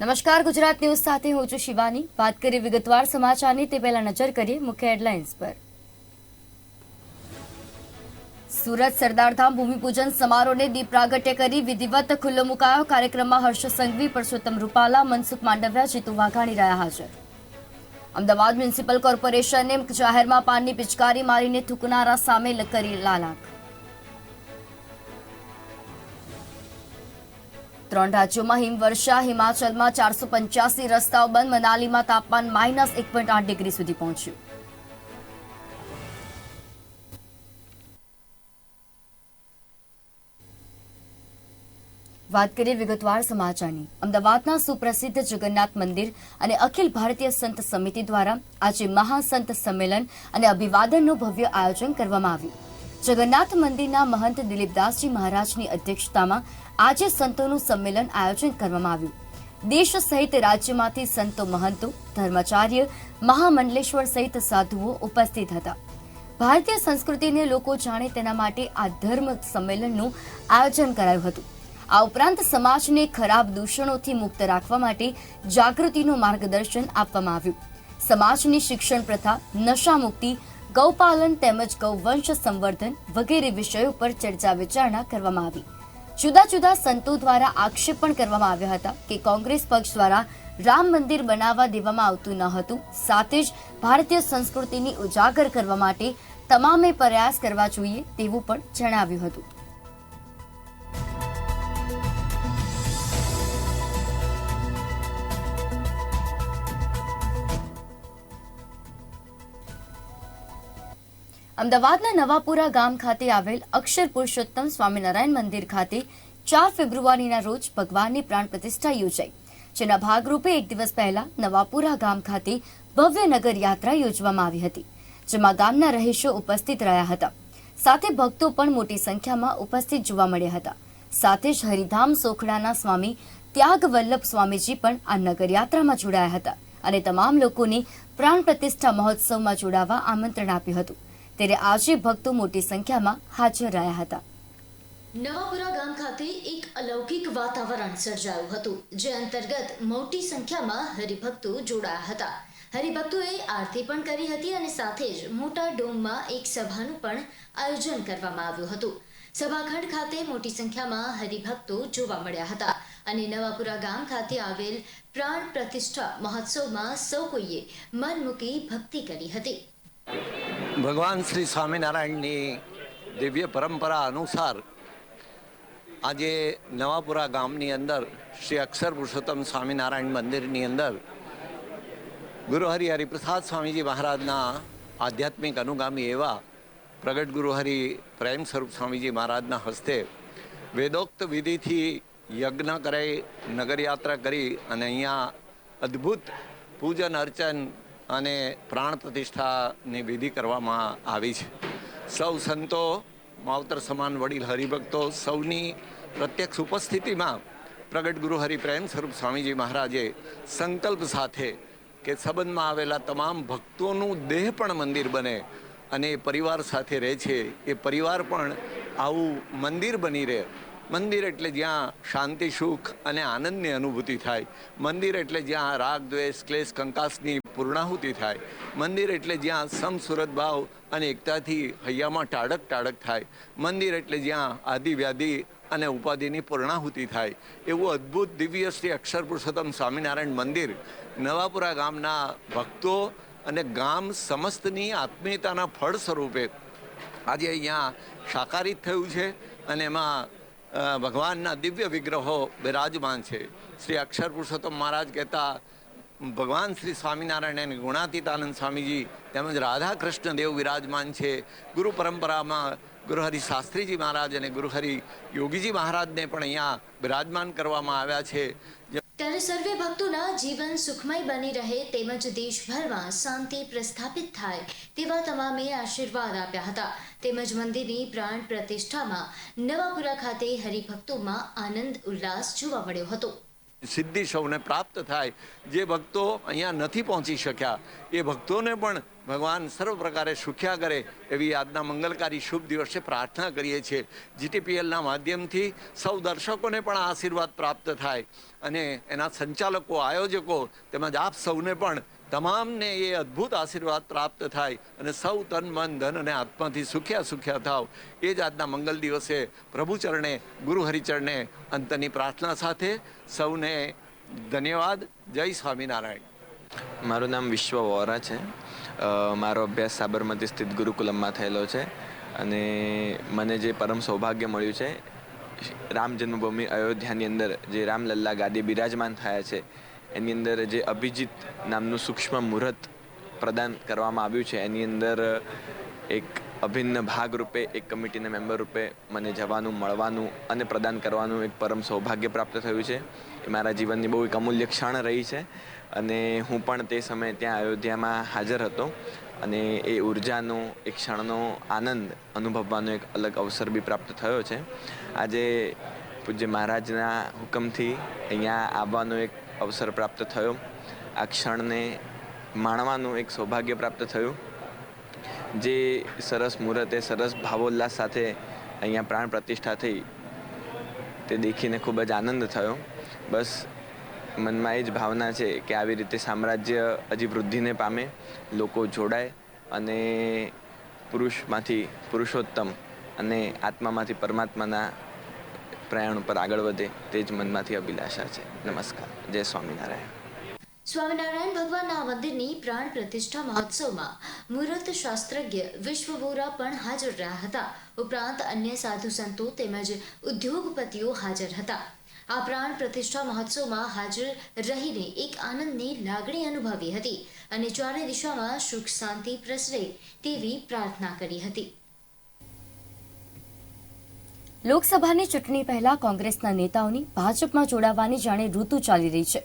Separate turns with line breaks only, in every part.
નમસ્કાર, ગુજરાત ન્યૂઝ સાથે હું છું શિવાની. વાત કરીએ વિગતવાર સમાચારની, તે પહેલા નજર કરીએ મુખ્ય હેડલાઇન્સ પર. સુરત સરદારધામ ભૂમિપૂજન સમારોહને દીપ પ્રાગટ્ય કરી વિધિવત ખુલ્લો મુકાયો. કાર્યક્રમમાં હર્ષ સંઘવી, પરસોત્તમ રૂપાલા, મનસુખ માંડવિયા, જીતુ વાઘાણી રહ્યા હાજર. અમદાવાદ મ્યુનિસિપલ કોર્પોરેશને જાહેરમાં પાનની પિચકારી મારીને થૂકનારા સામે કરી લાલાક. ત્રણ રાજ્યોમાં હિમવર્ષા, હિમાચલમાં ચારસો પંચ્યાસી રસ્તાઓ બંધ, મનાલીમાં તાપમાન માઇનસ એક ડિગ્રી સુધી પહોંચ્યું. વાત કરીએ વિગતવાર સમાચારની. અમદાવાદના સુપ્રસિદ્ધ જગન્નાથ મંદિર અને અખિલ ભારતીય સંત સમિતિ દ્વારા આજે મહાસંત સંમેલન અને અભિવાદનનું ભવ્ય આયોજન કરવામાં આવ્યું. જગન્નાથ મંદિરના મહંત દિલીપદાસજી મહારાજની અધ્યક્ષતામાં આજે સંતોનું સંમેલન આયોજન કરવામાં આવ્યું. દેશ સહિત રાજ્યમાંથી સંતો મહંતો, ધર્માચાર્ય, મહામંડલેશ્વર સહિત સાધુઓ ઉપસ્થિત હતા. ભારતીય સંસ્કૃતિને લોકો જાણે તેના માટે આ ધર્મ સંમેલનનું આયોજન કરાયું હતું. આ ઉપરાંત સમાજને ખરાબ દૂષણોથી મુક્ત રાખવા માટે જાગૃતિનું માર્ગદર્શન આપવામાં આવ્યું. સમાજની શિક્ષણ પ્રથા નશા મુક્તિ ગૌપાલન તેમજ ગૌવંશ સંવર્ધન વગેરે વિષયો પર ચર્ચા વિચારણા કરવામાં આવી. જુદા જુદા સંતો દ્વારા આક્ષેપ પણ કરવામાં આવ્યા હતા કે કોંગ્રેસ પક્ષ દ્વારા રામ મંદિર બનાવવા દેવામાં આવતું ન હતું. સાથે જ ભારતીય સંસ્કૃતિની ઉજાગર કરવા માટે તમામે પ્રયાસ કરવા જોઈએ તેવું પણ જણાવ્યું હતું. અમદાવાદના નવાપુરા ગામ ખાતે આવેલ અક્ષર પુરુષોત્તમ સ્વામિનારાયણ મંદિર ખાતે ચાર ફેબ્રુઆરીના રોજ ભગવાનની પ્રાણ પ્રતિષ્ઠા યોજાઈ. જેના ભાગરૂપે એક દિવસ પહેલા નવાપુરા ગામ ખાતે ભવ્ય નગર યાત્રા યોજવામાં આવી હતી, જેમાં ગામના રહીશો ઉપસ્થિત રહ્યા હતા. સાથે ભક્તો પણ મોટી સંખ્યામાં ઉપસ્થિત જોવા મળ્યા હતા. સાથે જ હરિધામ સોખડાના સ્વામી ત્યાગ વલ્લભ સ્વામીજી પણ આ નગર યાત્રામાં જોડાયા હતા અને તમામ લોકોને પ્રાણ પ્રતિષ્ઠા મહોત્સવમાં જોડાવા આમંત્રણ આપ્યું હતું. ત્યારે આજે ભક્તો મોટી સંખ્યામાં હાજર રહ્યા હતા.
નવાપુરા ગામ ખાતે એક અલૌકિક વાતાવરણ સર્જાયું હતું, જે અંતર્ગત મોટી સંખ્યામાં હરિભક્તો જોડાયા હતા. હરિભક્તોએ આરતી પણ કરી હતી અને સાથે જ મોટા ડોમમાં એક સભાનું પણ આયોજન કરવામાં આવ્યું હતું. સભાખંડ ખાતે મોટી સંખ્યામાં હરિભક્તો જોવા મળ્યા હતા અને નવાપુરા ગામ ખાતે આવેલ પ્રાણ પ્રતિષ્ઠા મહોત્સવમાં સૌ કોઈએ મન મૂકી ભક્તિ કરી હતી.
ભગવાન શ્રી સ્વામિનારાયણની દિવ્ય પરંપરા અનુસાર આજે નવાપુરા ગામની અંદર શ્રી અક્ષર પુરુષોત્તમ સ્વામિનારાયણ મંદિરની અંદર ગુરુહરિ હરિપ્રસાદ સ્વામીજી મહારાજના આધ્યાત્મિક અનુગામી એવા પ્રગટ ગુરુહરિ પ્રેમ સ્વરૂપ સ્વામીજી મહારાજના હસ્તે વેદોક્ત વિધિથી યજ્ઞ કરાઈ નગરયાત્રા કરી અને અહીંયા અદ્ભુત પૂજન અર્ચન અને પ્રાણ પ્રતિષ્ઠાની વિધિ કરવામાં આવી છે. સૌ સંતો, માવતર સમાન વડીલ હરિભક્તો, સૌની પ્રત્યક્ષ ઉપસ્થિતિમાં પ્રગટ ગુરુ હરિપ્રેમ સ્વરૂપ સ્વામીજી મહારાજે સંકલ્પ સાથે કે સંબંધમાં આવેલા તમામ ભક્તોનું દેહ પણ મંદિર બને અને એ પરિવાર સાથે રહે છે. એ પરિવાર પણ આવું મંદિર બની રહે. મંદિર એટલે જ્યાં શાંતિ, સુખ અને આનંદની અનુભૂતિ થાય. મંદિર એટલે જ્યાં રાગ, દ્વેષ, ક્લેશ, કંકાસની પૂર્ણાહુતિ થાય. મંદિર એટલે જ્યાં સમસુરત ભાવ અને એકતાથી હૈયામાં ટાળક ટાળક થાય. મંદિર એટલે જ્યાં આદિ, વ્યાધિ અને ઉપાધિની પૂર્ણાહુતિ થાય. એવું અદ્ભુત દિવ્ય શ્રી અક્ષર પુરુષોત્તમ સ્વામિનારાયણ મંદિર નવાપુરા ગામના ભક્તો અને ગામ સમસ્તની આત્મીયતાના ફળ સ્વરૂપે આજે અહીંયા સાકારિત થયું છે અને એમાં ભગવાનના દિવ્ય વિગ્રહો બિરાજમાન છે. શ્રી અક્ષર પુરુષોત્તમ મહારાજ કહેતા, ભગવાન શ્રી સ્વામિનારાયણ અને ગુણાતીતાનંદ સ્વામીજી તેમજ રાધા કૃષ્ણ દેવ વિરાજમાન છે. ગુરુ પરંપરામાં ગુરુહરિ શાસ્ત્રીજી મહારાજ અને ગુરુહરિ યોગીજી મહારાજને પણ અહીંયા બિરાજમાન કરવામાં આવ્યા છે.
ત્યારે સર્વે ભક્તોના જીવન સુખમય બની રહે તેમજ દેશભરમાં શાંતિ પ્રસ્થાપિત થાય તેવા તમામે આશીર્વાદ આપ્યા હતા. તેમજ મંદિરની પ્રાણ પ્રતિષ્ઠામાં નવાપુરા ખાતે હરિભક્તોમાં આનંદ ઉલ્લાસ જોવા મળ્યો હતો.
સિદ્ધિ સૌને પ્રાપ્ત થાય. જે ભક્તો અહીંયા નથી પહોંચી શક્યા, એ ભક્તોને પણ ભગવાન સર્વ પ્રકારે સુખ્યા કરે એવી આજના મંગલકારી શુભ દિવસે પ્રાર્થના કરીએ છીએ. જીટીપીએલના માધ્યમથી સૌ દર્શકોને પણ આશીર્વાદ પ્રાપ્ત થાય અને એના સંચાલકો, આયોજકો તેમજ આપ સૌને પણ તમામને એ અદ્ભુત આશીર્વાદ પ્રાપ્ત થાય અને સૌ તન, મન, ધન અને આત્માથી સુખ્યા સુખ્યા થાવ. એ જ આજના મંગલ દિવસે પ્રભુચરણે ગુરુ હરિચરણે અંતની પ્રાર્થના સાથે સૌને ધન્યવાદ. જય સ્વામિનારાયણ.
મારું નામ વિશ્વ વોરા છે. મારો અભ્યાસ સાબરમતી સ્થિત ગુરુકુલમમાં થયેલો છે અને મને જે પરમ સૌભાગ્ય મળ્યું છે, રામ જન્મભૂમિ અયોધ્યાની અંદર જે રામલલ્લા ગાદી બિરાજમાન થયા છે એની અંદર જે અભિજીત નામનું સૂક્ષ્મ મુહૂર્ત પ્રદાન કરવામાં આવ્યું છે, એની અંદર એક અભિન્ન ભાગ રૂપે, એક કમિટીના મેમ્બર રૂપે મને જવાનું, મળવાનું અને પ્રદાન કરવાનું એક પરમ સૌભાગ્ય પ્રાપ્ત થયું છે. એ મારા જીવનની બહુ એક અમૂલ્ય ક્ષણ રહી છે અને હું પણ તે સમયે ત્યાં અયોધ્યામાં હાજર હતો અને એ ઉર્જાનો એક ક્ષણનો આનંદ અનુભવવાનો એક અલગ અવસર બી પ્રાપ્ત થયો છે. આજે પૂજ્ય મહારાજના હુકમથી અહીંયા આવવાનો એક અવસર પ્રાપ્ત થયો. આ ક્ષણને માણવાનું એક સૌભાગ્ય પ્રાપ્ત થયું. જે સરસ મુહૂર્તે સરસ ભાવોલ્લાસ સાથે અહીંયા પ્રાણ પ્રતિષ્ઠા થઈ તે દેખીને ખૂબ જ આનંદ થયો. બસ મનમાં એ જ ભાવના છે કે આવી રીતે સામ્રાજ્ય હજી વૃદ્ધિને પામે, લોકો જોડાય અને પુરુષમાંથી પુરુષોત્તમ અને આત્મામાંથી પરમાત્માના પ્રયાણ ઉપર આગળ વધે તે જ મનમાંથી અભિલાષા છે. નમસ્કાર. જય સ્વામિનારાયણ.
સ્વામિનારાયણ ભગવાનના મંદિરની પ્રાણ પ્રતિષ્ઠા મહોત્સવમાં મુહૂર્ત શાસ્ત્રજ્ઞ વિશ્વભોરા પણ હાજર રહ્યા હતા. ઉપરાંત અન્ય સાધુ સંતો તેમજ ઉદ્યોગપતિઓ હાજર હતા. આ પ્રાણ પ્રતિષ્ઠા મહોત્સવમાં હાજર રહીને એક આનંદની લાગણી અનુભવી હતી અને ચારે દિશામાં સુખ શાંતિ પ્રસરે તેવી પ્રાર્થના કરી હતી.
લોકસભાની ચૂંટણી પહેલા કોંગ્રેસના નેતાઓની ભાજપમાં જોડાવાની જાણે ઋતુ ચાલી રહી છે.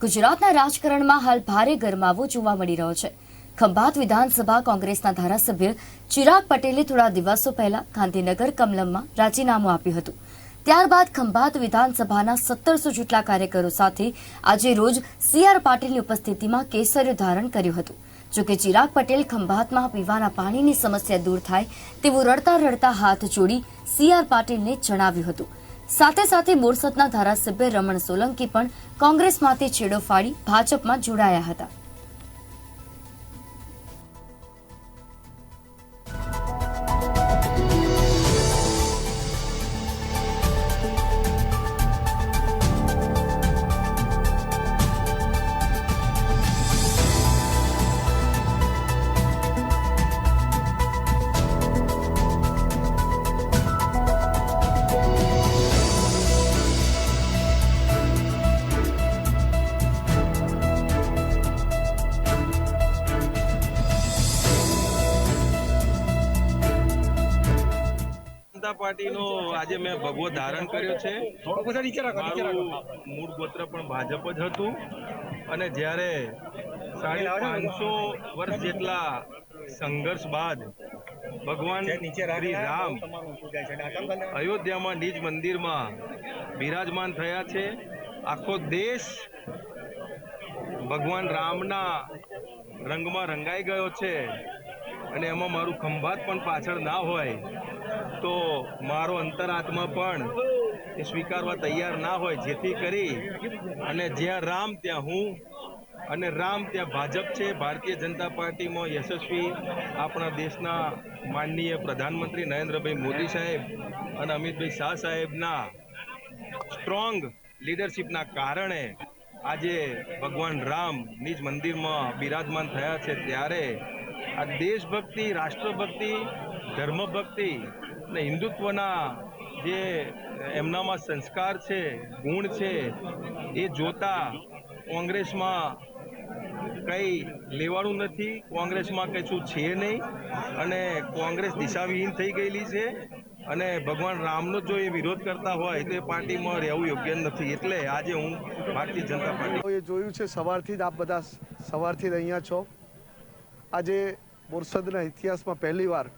ગુજરાતના રાજકારણમાં હાલ ભારે ગરમાવો જોવા મળી રહ્યો છે. ખંભાત વિધાનસભા કોંગ્રેસના ધારાસભ્ય ચિરાગ પટેલે થોડા દિવસો પહેલા ગાંધીનગર કમલમમાં રાજીનામું આપ્યું હતું. ત્યારબાદ ખંભાત વિધાનસભાના સત્તરસો જેટલા કાર્યકરો સાથે આજે રોજ સીઆર પાટીલની ઉપસ્થિતિમાં કેસર્યું ધારણ કર્યું હતું. જોકે ચિરાગ પટેલ ખંભાતમાં પીવાના પાણીની સમસ્યા દૂર થાય તેવું રડતા રડતા હાથ જોડી સી આર પાટીલને જણાવ્યું હતું. સાથે સાથે બોરસદના ધારાસભ્ય રમણ સોલંકી પણ કોંગ્રેસમાંથી છેડો ફાડી ભાજપમાં જોડાયા હતા.
જનતા પાર્ટીનો આજે મેં ભગવો ધારણ કર્યો છે. મારું મૂળ ગોત્ર પણ ભાજપ જ હતું. અને જ્યારે સાડી પાંચસો વર્ષ જેટલા સંઘર્ષ બાદ ભગવાન શ્રી રામ અયોધ્યામાં નિજ મંદિરમાં બિરાજમાન થયા છે. આખો દેશ ભગવાન રામના રંગમાં રંગાઈ ગયો છે. અને એમાં મારું ખંભાત પણ પાછળ ના હોય, તો મારો અંતરાત્મા પણ એ સ્વીકારવા તૈયાર ના હોય, જેથી કરી અને જ્યાં રામ ત્યાં હું અને રામ ત્યાં ભાજપ છે, ભારતીય જનતા પાર્ટીમાં યશસ્વી આપણા દેશના માનનીય પ્રધાનમંત્રી નરેન્દ્રભાઈ મોદી સાહેબ અને અમિતભાઈ શાહ સાહેબના સ્ટ્રોંગ લીડરશિપના કારણે આજે ભગવાન રામ નિજ મંદિરમાં બિરાજમાન થયા છે, ત્યારે આ દેશભક્તિ, રાષ્ટ્રભક્તિ, ધર્મભક્તિ અને હિન્દુત્વના જે એમનામાં સંસ્કાર છે, ગુણ છે, એ જોતા કોંગ્રેસમાં કંઈ લેવાનું નથી. કોંગ્રેસમાં કશું છે નહીં અને કોંગ્રેસ દિશાવિહીન થઈ ગયેલી છે અને ભગવાન રામનો જો એ વિરોધ કરતા હોય તો એ પાર્ટીમાં રહેવું યોગ્ય નથી. એટલે આજે હું ભારતીય જનતા પાર્ટી
એ જોયું છે, સવારથી જ આપ બધા સવારથી જ અહીંયા છો. આજે બોરસદના ઇતિહાસમાં પહેલીવાર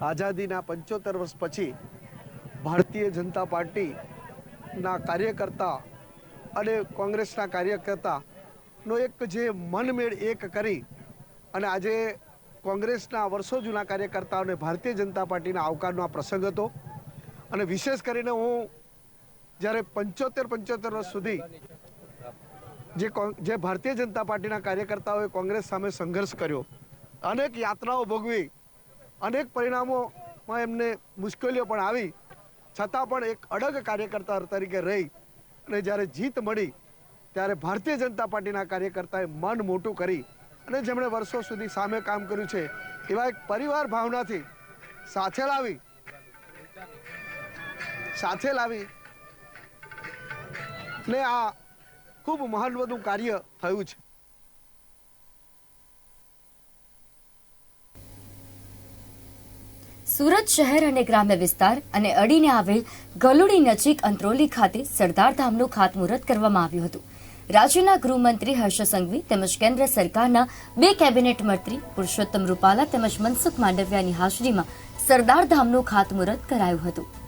આઝાદીના પંચોતેર વર્ષ પછી ભારતીય જનતા પાર્ટીના કાર્યકર્તા અને કોંગ્રેસના કાર્યકર્તાનો એક જે મનમેળ એક કરી અને આજે કોંગ્રેસના વર્ષો જૂના કાર્યકર્તાઓને ભારતીય જનતા પાર્ટીના આવકારનો આ પ્રસંગ હતો. અને વિશેષ કરીને હું જ્યારે પંચોતેર પંચોતેર વર્ષ સુધી જે જે ભારતીય જનતા પાર્ટીના કાર્યકર્તાઓએ કોંગ્રેસ સામે સંઘર્ષ કર્યો. અનેક યાતનાઓ ભોગવી, અનેક પરિણામોમાં એમને મુશ્કેલીઓ પણ આવી. છતાં પણ એક અડગ કાર્યકર્તા તરીકે રહી અને જ્યારે જીત મળી, ત્યારે ભારતીય જનતા પાર્ટીના કાર્યકર્તાએ મન મોટું કરી અને જેમણે વર્ષો સુધી સામે કામ કર્યું છે, એવા એક પરિવાર ભાવનાથી સાથે લાવી સાથે લાવી ને આ ખૂબ મહત્વનું કાર્ય થયું છે.
સુરત શહેર અને ગ્રામ્ય વિસ્તાર અને અડીને આવેલ ગલુડી નજીક અંત્રોલી ખાતે સરદાર ધામનું ખાતમુહૂર્ત કરવામાં આવ્યું હતું. રાજ્યના ગૃહમંત્રી હર્ષ સંઘવી તેમજ કેન્દ્ર સરકારના બે કેબિનેટ મંત્રી પુરુષોત્તમ રૂપાલા તેમજ મનસુખ માંડવિયાની હાજરીમાં સરદાર ધામનું ખાતમુહૂર્ત કરાયું હતું.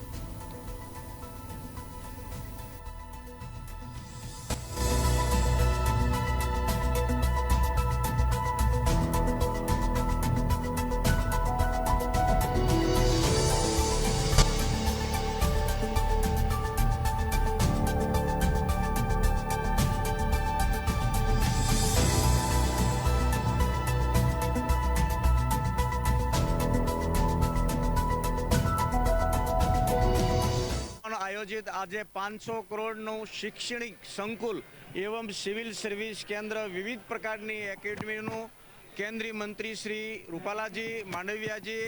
પાંચસો કરોડનું શૈક્ષણિક સંકુલ એવમ સિવિલ સર્વિસ કેન્દ્ર વિવિધ પ્રકારની એકેડમીનું કેન્દ્રીય મંત્રી શ્રી રૂપાલાજી, માંડવિયાજી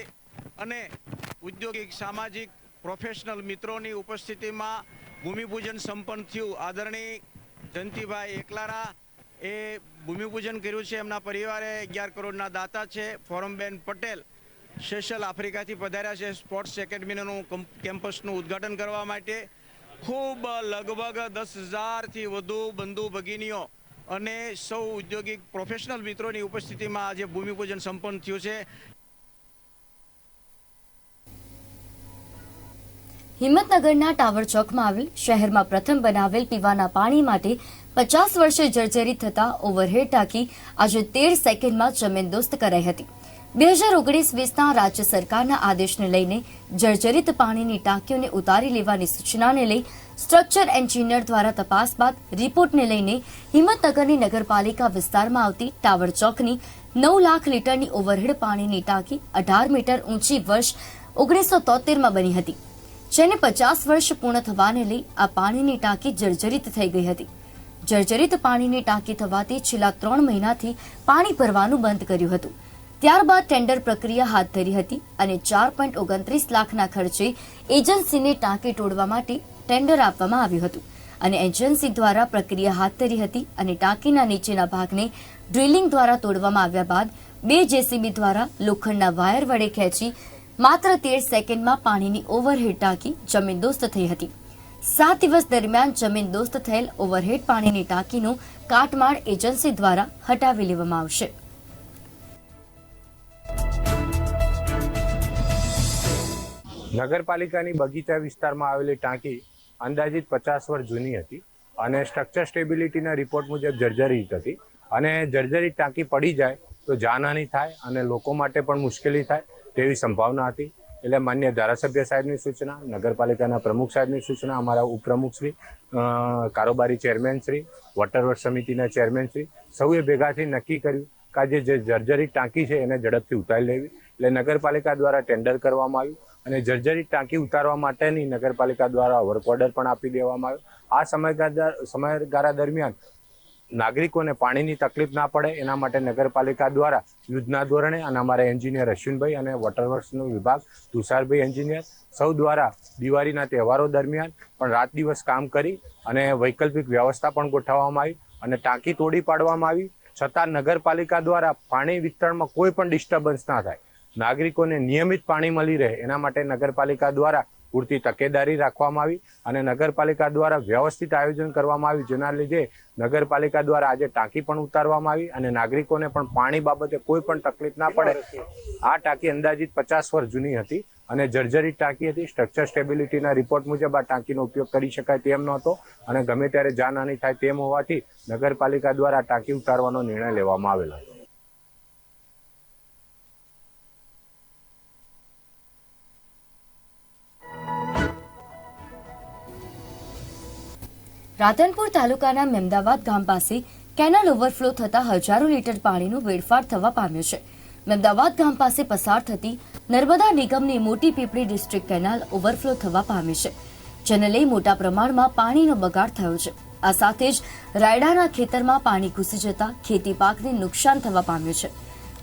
અને ઉદ્યોગિક, સામાજિક પ્રોફેશનલ મિત્રોની ઉપસ્થિતિમાં ભૂમિપૂજન સંપન્ન થયું. આદરણીય જયંતિભાઈ એકલારા એ ભૂમિપૂજન કર્યું છે. એમના પરિવારે અગિયાર કરોડના દાતા છે. ફોરમબેન પટેલ સેશલ આફ્રિકાથી પધાર્યા છે. સ્પોર્ટ્સ એકેડમીનું કેમ્પસનું ઉદ્ઘાટન કરવા માટે ખૂબ લગભગ દસ હજારથી વધુ બંધુ ભગીનીઓ અને સૌ ઉદ્યોગિક પ્રોફેશનલ મિત્રોની ઉપસ્થિતિમાં આજે ભૂમિપૂજન સંપન્ન થયું છે.
હિંમતનગરના ટાવર ચોકમાં આવેલ શહેરમાં પ્રથમ બનાવેલ પીવાના પાણી માટે પચાસ વર્ષે જર્જરિત થતા ઓવરહેડ ટાંકી આજે તેર સેકન્ડમાં જમીનદોસ્ત કરાઈ હતી. બે હજાર ઓગણીસ વીસના રાજ્ય સરકારના આદેશને લઈને જર્જરિત પાણીની ટાંકીઓને ઉતારી લેવાની સૂચનાને લઈ સ્ટ્રક્ચર એન્જિનિયર દ્વારા તપાસ બાદ રિપોર્ટને લઈને હિંમતનગરની નગરપાલિકા વિસ્તારમાં આવતી ટાવર ચોકની નવ લાખ લીટરની ઓવરહેડ પાણીની ટાંકી અઢાર મીટર ઊંચી વર્ષ ઓગણીસો તોતેરમાં બની હતી, જેને પચાસ વર્ષ પૂર્ણ થવાને લઈ આ પાણીની ટાંકી જર્જરિત થઈ ગઈ હતી. જર્જરિત પાણીની ટાંકી થવાથી છેલ્લા ત્રણ મહિનાથી પાણી ભરવાનું બંધ કર્યું હતું. ત્યારબાદ ટેન્ડર પ્રક્રિયા હાથ ધરી હતી અને ચાર પોઈન્ટ ઓગણત્રીસ લાખના ખર્ચે એજન્સીને ટાંકી તોડવા માટે ટેન્ડર આપવામાં આવ્યું હતું. અને એજન્સી દ્વારા પ્રક્રિયા હાથ ધરી હતી અને ટાંકીના નીચેના ભાગને ડ્રિલિંગ દ્વારા તોડવામાં આવ્યા બાદ બે જેસીબી દ્વારા લોખંડના વાયર વડે ખેંચી માત્ર તેર સેકન્ડમાં પાણીની ઓવરહેડ ટાંકી જમીનદોસ્ત થઈ હતી. સાત દિવસ દરમિયાન જમીનદોસ્ત થયેલ ઓવરહેડ પાણીની ટાંકીનું કાટમાળ એજન્સી દ્વારા હટાવી લેવામાં આવશે.
નગરપાલિકાની બગીચા વિસ્તારમાં આવેલી ટાંકી અંદાજિત પચાસ વર્ષ જૂની હતી અને સ્ટ્રક્ચર સ્ટેબિલિટીના રિપોર્ટ મુજબ જર્જરિત હતી. અને જર્જરિત ટાંકી પડી જાય તો જાનહાનિ થાય અને લોકો માટે પણ મુશ્કેલી થાય તેવી સંભાવના હતી. એટલે માન્ય ધારાસભ્ય સાહેબની સૂચના, નગરપાલિકાના પ્રમુખ સાહેબની સૂચના, અમારા ઉપપ્રમુખ શ્રી કારોબારી ચેરમેન શ્રી વોટરવર્ક સમિતિના ચેરમેન શ્રી, સૌએ ભેગાથી નક્કી કર્યું કે આજે જે જર્જરી ટાંકી છે એને ઝડપથી ઉતારી લેવી. એટલે નગરપાલિકા દ્વારા ટેન્ડર કરવામાં આવ્યું. અને જર્જરિત ટાંકી ઉતારવા માટેની નગરપાલિકા દ્વારા વર્ક ઓર્ડર પણ આપી દેવામાં આવ્યો. આ સમયગાળા સમયગાળા દરમિયાન નાગરિકોને પાણીની તકલીફ ના પડે, એના માટે નગરપાલિકા દ્વારા યુદ્ધના ધોરણે, અને અમારા એન્જિનિયર અશ્વિનભાઈ અને વોટરવર્ક્સનો વિભાગ, તુષારભાઈ એન્જિનિયર, સૌ દ્વારા દિવાળીના તહેવારો દરમિયાન પણ રાત દિવસ કામ કરી અને વૈકલ્પિક વ્યવસ્થા પણ ગોઠવવામાં આવી અને ટાંકી તોડી પાડવામાં આવી. છતાં નગરપાલિકા દ્વારા પાણી વિતરણમાં કોઈ પણ ડિસ્ટર્બન્સ ના થાય. નાગરિકોને નિયમિત પાણી મળી રહે એના માટે નગરપાલિકા દ્વારા પૂરતી તકેદારી રાખવામાં આવી અને નગરપાલિકા દ્વારા વ્યવસ્થિત આયોજન કરવામાં આવ્યું, જેના લીધે નગરપાલિકા દ્વારા આજે ટાંકી પણ ઉતારવામાં આવી અને નાગરિકોને પણ પાણી બાબતે કોઈ પણ તકલીફ ના પડે. આ ટાંકી અંદાજિત પચાસ વર્ષ જૂની હતી અને જર્જરિત ટાંકી હતી. સ્ટ્રક્ચર સ્ટેબિલિટીના રિપોર્ટ મુજબ આ ટાંકીનો ઉપયોગ કરી શકાય તેમ નહોતો અને ગમે ત્યારે જાનહાની થાય તેમ હોવાથી નગરપાલિકા દ્વારા ટાંકી ઉતારવાનો નિર્ણય લેવામાં આવેલો હતો.
રાધનપુર તાલુકાના મેમદાવાદ ગામ પાસે કેનાલ ઓવરફ્લો થતા હજારો લીટર પાણીનું વેડફાટ થવા પામ્યો છે. મેમદાવાદ ગામ પાસે પસાર થતી નર્મદા નિગમની મોટી પીપળી ડિસ્ટ્રિક્ટ કેનાલ ઓવરફ્લો થવા પામી છે, જેને લઈ મોટા પ્રમાણમાં પાણીનો બગાડ થયો છે. આ સાથે જ રાયડાના ખેતરમાં પાણી ઘૂસી જતા ખેતી પાકને નુકસાન થવા પામ્યું છે.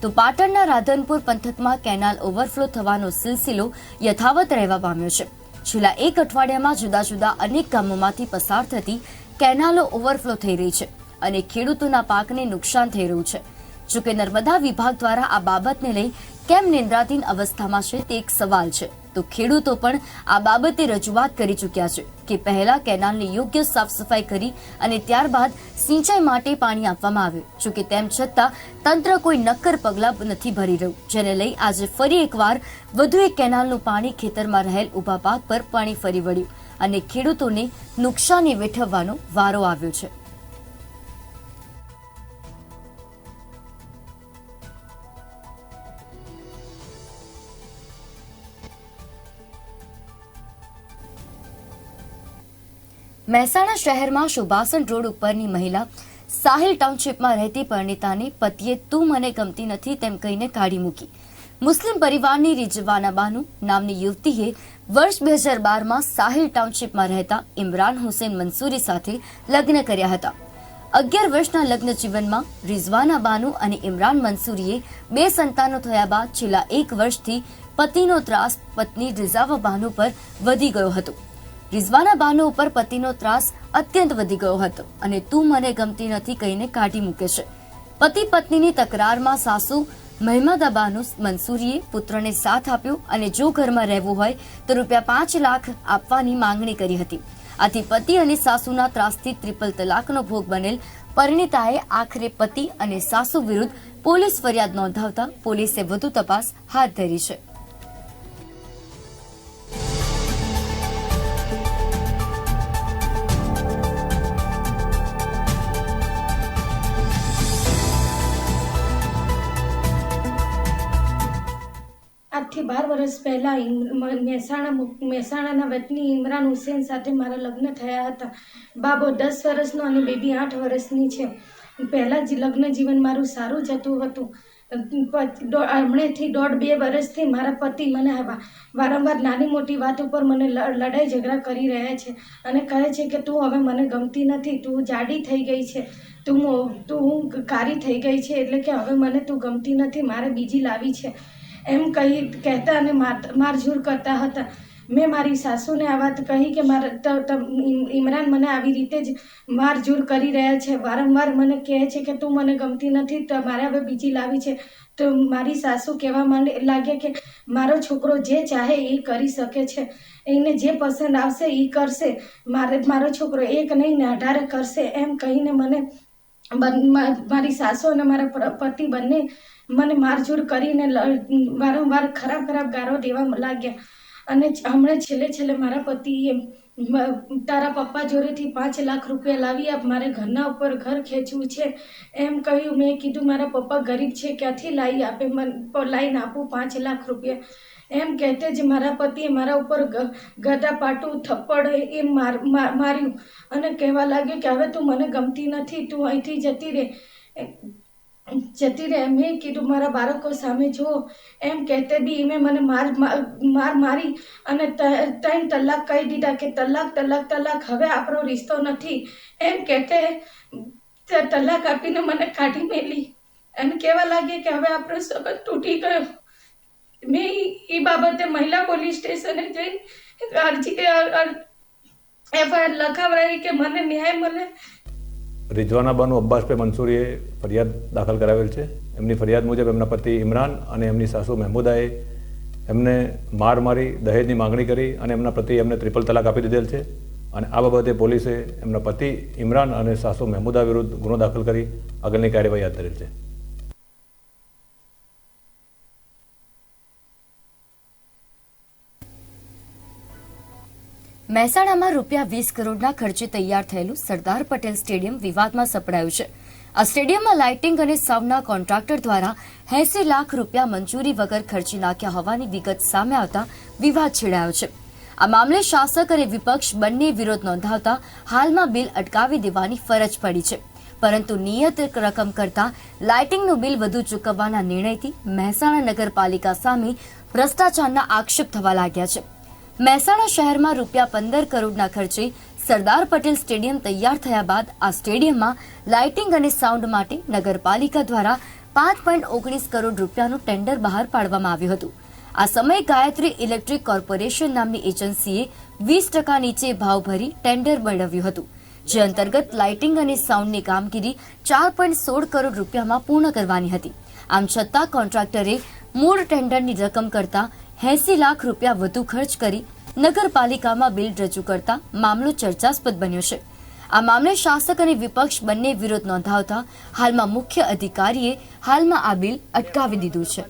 તો પાટણના રાધનપુર પંથકમાં કેનાલ ઓવરફ્લો થવાનો સિલસિલો યથાવત રહેવા પામ્યો છે. છેલ્લા એક અઠવાડિયામાં જુદા જુદા અનેક ગામોમાંથી પસાર થતી કેનાલો ઓવરફ્લો થઈ રહી છે અને ખેડૂતોના પાકને નુકસાન થઈ રહ્યું છે. જોકે નર્મદા વિભાગ દ્વારા આ બાબતને લઈ કેમ નિંદ્રાધીન અવસ્થામાં છે તે એક સવાલ છે. તો ખેડૂતો પણ આ બાબતે રજૂઆત કરી ચૂક્યા છે. કે પહેલા કેનાલની યોગ્ય સાફ સફાઈ કરી અને ત્યારબાદ સિંચાઈ માટે પાણી આપવામાં આવ્યું. જોકે તેમ છતાં, તંત્ર કોઈ નક્કર પગલાં નથી ભરી રહ્યું, જેને લઈ આજે ફરી એકવાર વધુ એક કેનાલનું પાણી ખેતરમાં રહેલ ઊભા પાક પર પાણી ફરી વળ્યું અને ખેડૂતોને નુકસાની વેઠવવાનો વારો આવ્યો છે. મહેસાણા શહેરમાં સુભાષણ રોડ ઉપરની મહિલા સાહિલ ટાઉનશીપમાં રહેતી પરણિતાને પતિએ તું મને ગમતી નથી તેમ કહીને કાઢી મૂકી. મુસ્લિમ પરિવારની રિજવાના બાનુ નામની યુવતીએ વર્ષ બે હજાર બારમાં સાહિલ ટાઉનશીપમાં રહેતા ઇમરાન હુસેન મંસૂરી સાથે લગ્ન કર્યા હતા. અગિયાર વર્ષના લગ્ન જીવનમાં રિઝવાના બાનુ અને ઇમરાન મંસૂરીએ બે સંતાનો થયા બાદ છેલ્લા એક વર્ષથી પતિનો ત્રાસ, પત્ની રિઝાવા બાનુ પર વધી ગયો હતો. રિઝવાના બાનો ઉપર પતિનો ત્રાસ અત્યંત વધી ગયો હતો અને તું મને ગમતી નથી કહીને કાઢી મૂકે છે. પતિ પત્નીની તકરારમાં સાસુ મહેમદા બાનુ મંસૂરીએ પુત્રને સાથ આપ્યો અને જો ઘરમાં રહેવું હોય તો રૂપિયા પાંચ લાખ આપવાની માંગણી કરી હતી. આથી પતિ અને સાસુના ત્રાસથી ત્રિપલ તલાકનો ભોગ બનેલ પરિણીતાએ આખરે પતિ અને સાસુ વિરુદ્ધ પોલીસ ફરિયાદ નોંધાવતા પોલીસે વધુ તપાસ હાથ ધરી છે.
આજથી બાર વર્ષ પહેલાં મહેસાણા મહેસાણાના વતની ઇમરાન હુસેન સાથે મારા લગ્ન થયા હતા. બાબો દસ વર્ષનો અને બેબી આઠ વર્ષની છે. પહેલાં જ લગ્ન જીવન મારું સારું જતું હતું. હમણેથી દોઢ બે વર્ષથી મારા પતિ મને વારંવાર નાની મોટી વાત ઉપર મને લડાઈ ઝઘડા કરી રહ્યા છે અને કહે છે કે તું હવે મને ગમતી નથી, તું જાડી થઈ ગઈ છે. તું તું તું કારી થઈ ગઈ છે એટલે કે હવે મને તું ગમતી નથી, મારે બીજી લાવી છે. એમ કહી કહેતા અને માર- મારઝૂર કરતા હતા. મેં મારી સાસુને આ વાત કહી કે મારા ઇમરાન મને આવી રીતે જ મારઝૂર કરી રહ્યા છે. વારંવાર મને કહે છે કે તું મને ગમતી નથી, તો મારે હવે બીજી લાવી છે. તો મારી સાસુ કહેવા માંડે લાગે કે મારો છોકરો જે ચાહે એ કરી શકે છે. એને જે પસંદ આવશે એ કરશે. મારે મારો છોકરો એક નહીં, ને અઢારે કરશે. એમ કહીને મને મારી સાસુ અને મારા પતિ બંને મને મારઝૂર કરીને વારંવાર ખરાબ ખરાબ ગારો દેવા લાગ્યા. અને હમણાં છેલ્લે છેલ્લે મારા પતિએ તારા પપ્પા જોડેથી પાંચ લાખ રૂપિયા લાવી આપ, મારે ઘરના ઉપર ઘર ખેંચવું છે. એમ કહ્યું, મેં કીધું, મારા પપ્પા ગરીબ છે, ક્યાંથી લાવી આપે, મન લાવીને આપું, પાંચ લાખ રૂપિયા. એમ કહેતે જ મારા પતિએ મારા ઉપર ગ- ગદા પાટું થપ્પડ એ માર માર- માર્યું. અને કહેવા લાગ્યું કે, હવે તું મને ગમતી નથી, તું અહીંથી જતી રહે જતી રહે મેં કીધું, મારા બાળકો સામે જુઓ. એમ કહેતે બી મેં મને માર માર માર અને ત્રણ તલાક કહી દીધા કે, તલાક તલાક તલાક, હવે આપણો રિશ્તો નથી. એમ કહેતે તલાક આપીને મને કાઢી મેલી. અને કહેવા લાગી કે, હવે આપણો સંબંધ તૂટી ગયો. મેં એ બાબતે મહિલા પોલીસ સ્ટેશને જઈ અરજી એફઆઈઆર લખાવડાવી કે મને ન્યાય મળે.
રિઝવાના બાનુ અબ્બાસભાઈ મંસૂરીએ ફરિયાદ દાખલ કરાવેલ છે. એમની ફરિયાદ મુજબ એમના પતિ ઇમરાન અને એમની સાસુ મહેમૂદાએ એમને માર મારી દહેજની માંગણી કરી અને એમના પતિ એમને ત્રિપલ તલાક આપી દીધેલ છે. અને આ બાબતે પોલીસે એમના પતિ ઇમરાન અને સાસુ મહેમૂદા વિરુદ્ધ ગુનો દાખલ કરી આગળની કાર્યવાહી હાથ ધરેલ છે.
મહેસાણામાં રૂપિયા વીસ કરોડના ખર્ચે તૈયાર થયેલું સરદાર પટેલ સ્ટેડિયમ વિવાદમાં સપડાયું છે. આ સ્ટેડિયમમાં લાઇટિંગ અને સાઉન્ડના કોન્ટ્રાક્ટર દ્વારા એસી લાખ રૂપિયા મંજૂરી વગર ખર્ચી નાખ્યા હોવાની વિગત સામે આવતા વિવાદ છેડાયો છે. આ મામલે શાસક અને વિપક્ષ બંને વિરોધ નોંધાવતા હાલમાં બિલ અટકાવી દેવાની ફરજ પડી છે. પરંતુ નિયત રકમ કરતા લાઇટિંગનું બિલ વધુ ચૂકવવાના નિર્ણયથી મહેસાણા નગરપાલિકા સામે ભ્રષ્ટાચારના આક્ષેપ થવા લાગ્યા છે. મહેસાણા શહેરમાં રૂપિયા પંદર કરોડના ખર્ચે સરદાર પટેલ સ્ટેડિયમ તૈયાર થયા બાદ આ સ્ટેડિયમમાં લાઇટિંગ અને સાઉન્ડ માટે નગરપાલિકા દ્વારા પાંચ પોઈન્ટ ઓગણીસ કરોડ રૂપિયાનું ટેન્ડર બહાર પાડવામાં આવ્યું હતું. આ સમયે ગાયત્રી ઇલેક્ટ્રિક કોર્પોરેશન નામની એજન્સીએ વીસ ટકા નીચે ભાવ ભરી ટેન્ડર મેળવ્યું હતું. જે અંતર્ગત લાઇટિંગ અને સાઉન્ડની કામગીરી ચાર પોઈન્ટ સોળ કરોડ રૂપિયામાં પૂર્ણ કરવાની હતી. આમ છતાં કોન્ટ્રાક્ટરે મૂળ ટેન્ડરની રકમ કરતા એસી લાખ રૂપિયા વધુ ખર્ચ કરી નગરપાલિકામાં બિલ રજૂ કરતા મામલો ચર્ચાસ્પદ બન્યો છે. આ મામલે શાસક અને વિપક્ષ બંને વિરોધ નોંધાવતા હાલમાં મુખ્ય અધિકારીએ હાલમાં આ બિલ અટકાવી દીધું છે.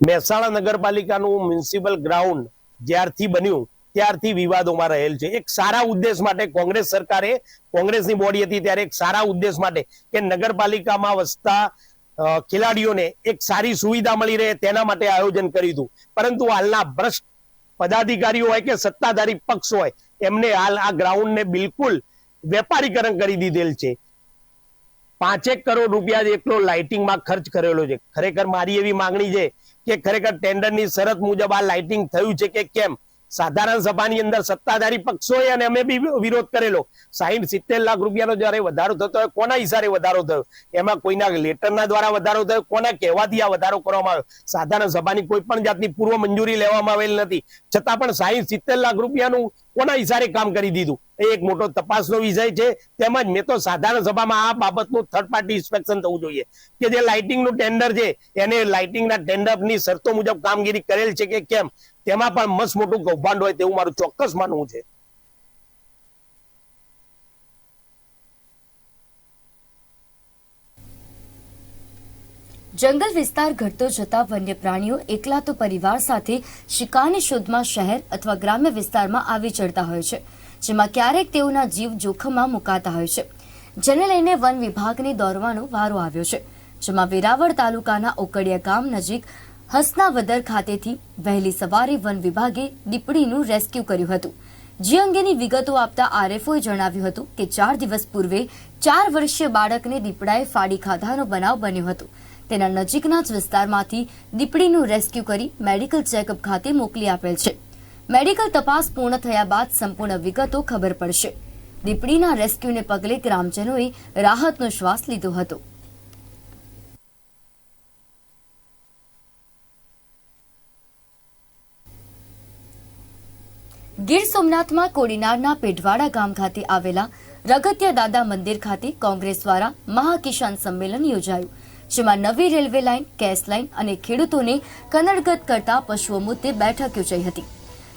મહેસાણા નગરપાલિકાનું મ્યુનિસિપલ ગ્રાઉન્ડ જ્યારથી બન્યું, ત્યારથી વિવાદોમાં રહેલ છે. એક સારા ઉદ્દેશ માટે કોંગ્રેસ સરકારે, કોંગ્રેસની બોડી હતી ત્યારે એક સારા ઉદ્દેશ માટે કે નગરપાલિકામાં વસતા ખેલાડીઓને એક સારી સુવિધા મળી રહે તેના માટે આયોજન કર્યું હતું. પરંતુ હાલના ભ્રષ્ટ પદાધિકારીઓ હોય કે સત્તાધારી પક્ષ હોય, એમને હાલ આ ગ્રાઉન્ડને બિલકુલ વેપારીકરણ કરી દીધેલ છે. પાંચેક કરોડ રૂપિયા જેટલો લાઇટિંગમાં ખર્ચ કરેલો છે. ખરેખર મારી એવી માંગણી છે કે ખરેખર ટેન્ડરની શરત મુજબ આ લાઇટિંગ થયું છે કે કેમ? સાધારણ સભાની અંદર સત્તાધારી પક્ષોએ અને અમે બી વિરોધ કરેલો. સાહીઠ સિત્તેર લાખ રૂપિયાનો જયારે વધારો થતો હોય, કોના ઈશારે વધારો થયો? એમાં કોઈના લેટરના દ્વારા વધારો થયો? કોના કહેવાથી આ વધારો કરવામાં આવ્યો? સાધારણ સભાની કોઈ પણ જાતની પૂર્વ મંજૂરી લેવામાં આવેલ નથી. છતાં પણ સાહીઠ સિત્તેર લાખ રૂપિયાનું કોના હિસારે કામ કરી દીધું? એ એક મોટો તપાસનો વિષય છે. તેમજ મેં તો સાધારણ સભામાં આ બાબતનું થર્ડ પાર્ટી ઇન્સ્પેક્શન થવું જોઈએ. કે જે લાઇટિંગનું ટેન્ડર છે, એને લાઇટિંગના ટેન્ડરની શરતો મુજબ કામગીરી કરેલ છે કે કેમ? તેમાં પણ મસ્ત મોટું કૌભાંડ હોય તેવું મારું ચોક્કસ માનવું છે.
જંગલ વિસ્તાર ઘટતો જતા વન્ય પ્રાણીઓ એકલા તો પરિવાર સાથે શિકારની શોધમાં શહેર અથવા ગ્રામ્ય વિસ્તારમાં આવી ચડતા હોય છે, જેમાં ક્યારેક તેઓના જીવ જોખમમાં મુકાતા હોય છે. જેને લઈને વન વિભાગને દોરવાનો વારો આવ્યો છે, જેમાં વેરાવળ તાલુકાના ઓકડિયા ગામ નજીક હસનાવદર ખાતેથી વહેલી સવારે વન વિભાગે દીપડીનું રેસ્ક્યુ કર્યું હતું. જે અંગેની વિગતો આપતા આરએફઓએ જણાવ્યું હતું કે ચાર દિવસ પૂર્વે ચાર વર્ષીય બાળકને દીપડાએ ફાડી ખાધાનો બનાવ બન્યો હતો. તેના નજીકના જ વિસ્તારમાંથી દીપડીનું રેસ્ક્યુ કરી મેડિકલ ચેકઅપ ખાતે મોકલી આપેલ છે. મેડિકલ તપાસ પૂર્ણ થયા બાદ સંપૂર્ણ વિગતો ખબર પડશે. દીપડીના રેસ્ક્યુને પગલે ગ્રામજનોએ રાહતનો શ્વાસ લીધો હતો. ગીર સોમનાથમાં કોડીનારના પેઢવાડા ગામ ખાતે આવેલા રગત્ય દાદા મંદિર ખાતે કોંગ્રેસ દ્વારા મહાકિસાન સંમેલન યોજાયું, જેમાં નવી રેલવે લાઇન, કેસ લાઇન અને ખેડૂતોને કનડગત કરતા પશુઓ મુદ્દે બેઠક યોજાઈ હતી.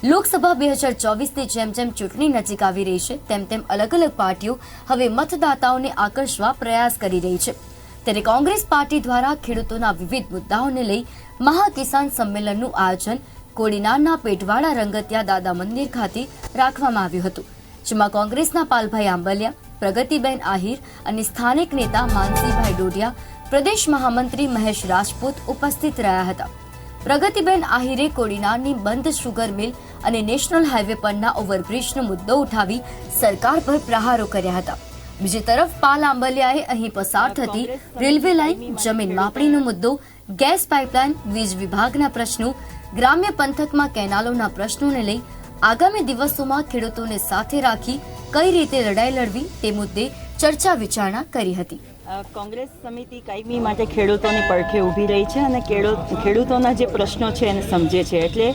લોકસભા બે હજાર ચોવીસની જેમ જેમ ચૂંટણી નજીક આવી રહી છે, તેમ તેમ અલગ અલગ પાર્ટીઓ હવે મતદાતાઓને આકર્ષવા પ્રયાસ કરી રહી છે. ત્યારે કોંગ્રેસ પાર્ટી દ્વારા ખેડૂતોના વિવિધ મુદ્દાઓને લઈ મહાકિસાન સંમેલનનું આયોજન કોડીનારના પેટવાડા રંગતિયા દાદા મંદિર ખાતે રાખવામાં આવ્યું હતું, જેમાં કોંગ્રેસના પાલભાઈ આંબલિયા, પ્રગતિબેન આહિર અને સ્થાનિક નેતા માનસીભાઈ ડોડિયા પ્રદેશ મહામંત્રી મહેશ રાજપૂત ઉપસ્થિત રહ્યા હતા. પ્રગતિબેન આહિરે કોડીનારની બંધ શુગર મિલ અને નેશનલ હાઈવે પરના ઓવરબ્રિજનો મુદ્દો ઉઠાવી સરકાર પર પ્રહારો કર્યા હતા. બીજી તરફ પાલ આંબલિયાએ અહીં પસાર થતી રેલવે લાઇન જમીન માપણીનો મુદ્દો ગેસ પાઇપલાઇન, વીજ વિભાગના પ્રશ્નો, ગ્રામ્ય પંથકમાં કેનાલોના પ્રશ્નોને લઈ આગામી દિવસોમાં ખેડૂતોને સાથે રાખી કઈ રીતે લડાઈ લડવી તે મુદ્દે ચર્ચા વિચારણા કરી હતી.
કોંગ્રેસ સમિતિ કાયમી માટે ખેડૂતોની પડખે ઊભી રહી છે અને ખેડૂત, ખેડૂતોના જે પ્રશ્નો છે એને સમજે છે. એટલે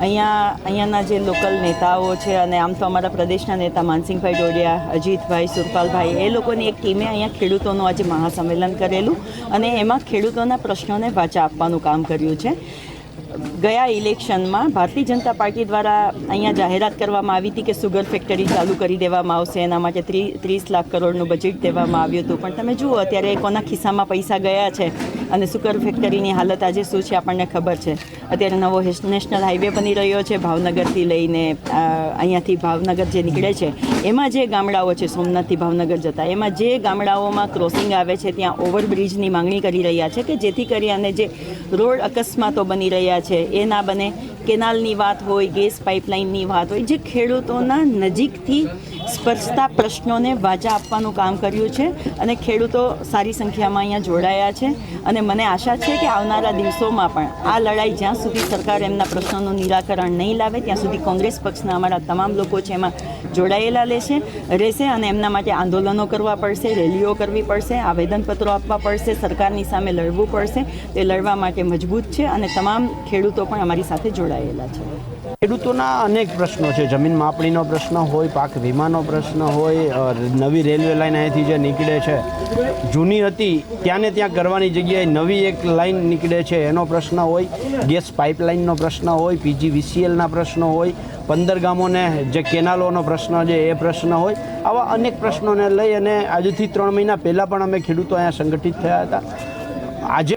અહીંયા, અહીંયાના જે લોકલ નેતાઓ છે અને આમ તો અમારા પ્રદેશના નેતા માનસિંહભાઈ ડોડિયા, અજીતભાઈ સુરપાલભાઈ, એ લોકોની એક ટીમે અહીંયા ખેડૂતોનું આજે મહાસંમેલન કરેલું અને એમાં ખેડૂતોના પ્રશ્નોને વાચા આપવાનું કામ કર્યું છે. ગયા ઇલેક્શનમાં ભારતીય જનતા પાર્ટી દ્વારા અહીંયા જાહેરાત કરવામાં આવી હતી કે સુગર ફેક્ટરી ચાલુ કરી દેવામાં આવશે. એના માટે ત્રી, ત્રીસ લાખ કરોડનું બજેટ દેવામાં આવ્યું હતું. પણ તમે જુઓ, અત્યારે કોના ખિસ્સામાં પૈસા ગયા છે અને સુગર ફેક્ટરીની હાલત આજે શું છે આપણને ખબર છે. અત્યારે નવો નેશનલ હાઈવે બની રહ્યો છે ભાવનગરથી લઈને અહીંયાથી ભાવનગર જે નીકળે છે, એમાં જે ગામડાઓ છે, સોમનાથથી ભાવનગર જતા, એમાં જે ગામડાઓમાં ક્રોસિંગ આવે છે, ત્યાં ઓવરબ્રિજની માંગણી કરી રહ્યા છે કે જેથી કરી અને જે રોડ અકસ્માતો બની રહ્યા છે. એ ના બને. કેનાલની વાત હોય, ગેસ પાઇપલાઇનની વાત હોય, જે ખેડૂતોના નજીકથી સ્પર્શતા પ્રશ્નોને વાચા આપવાનું કામ કર્યું છે અને ખેડૂતો સારી સંખ્યામાં અહીંયા જોડાયા છે. અને મને આશા છે કે આવનારા દિવસોમાં પણ આ લડાઈ જ્યાં સુધી સરકાર એમના પ્રશ્નોનું નિરાકરણ નહીં લાવે, ત્યાં સુધી કોંગ્રેસ પક્ષના અમારા તમામ લોકો છે એમાં જોડાયેલા લેશે, રહેશે અને એમના માટે આંદોલનો કરવા પડશે, રેલીઓ કરવી પડશે, આવેદનપત્રો આપવા પડશે, સરકારની સામે લડવું પડશે. તે લડવા માટે મજબૂત છે અને તમામ ખેડૂતો પણ અમારી સાથે જોડાયેલા છે.
ખેડૂતોના અનેક પ્રશ્નો છે. જમીન માપણીનો પ્રશ્ન હોય, પાક વીમાનો પ્રશ્ન હોય નવી રેલવે લાઈન અહીંથી જે નીકળે છે, જૂની હતી ત્યાં ને ત્યાં કરવાની જગ્યાએ નવી એક લાઈન નીકળે છે, એનો પ્રશ્ન હોય, ગેસ પાઇપલાઇનનો પ્રશ્ન હોય, પીજીવીસીએલના પ્રશ્નો હોય, પંદર ગામોને જે કેનાલોનો પ્રશ્ન છે એ પ્રશ્ન હોય, આવા અનેક પ્રશ્નોને લઈ અને આજથી ત્રણ મહિના પહેલાં પણ અમે ખેડૂતો અહીંયા સંગઠિત થયા હતા. આજે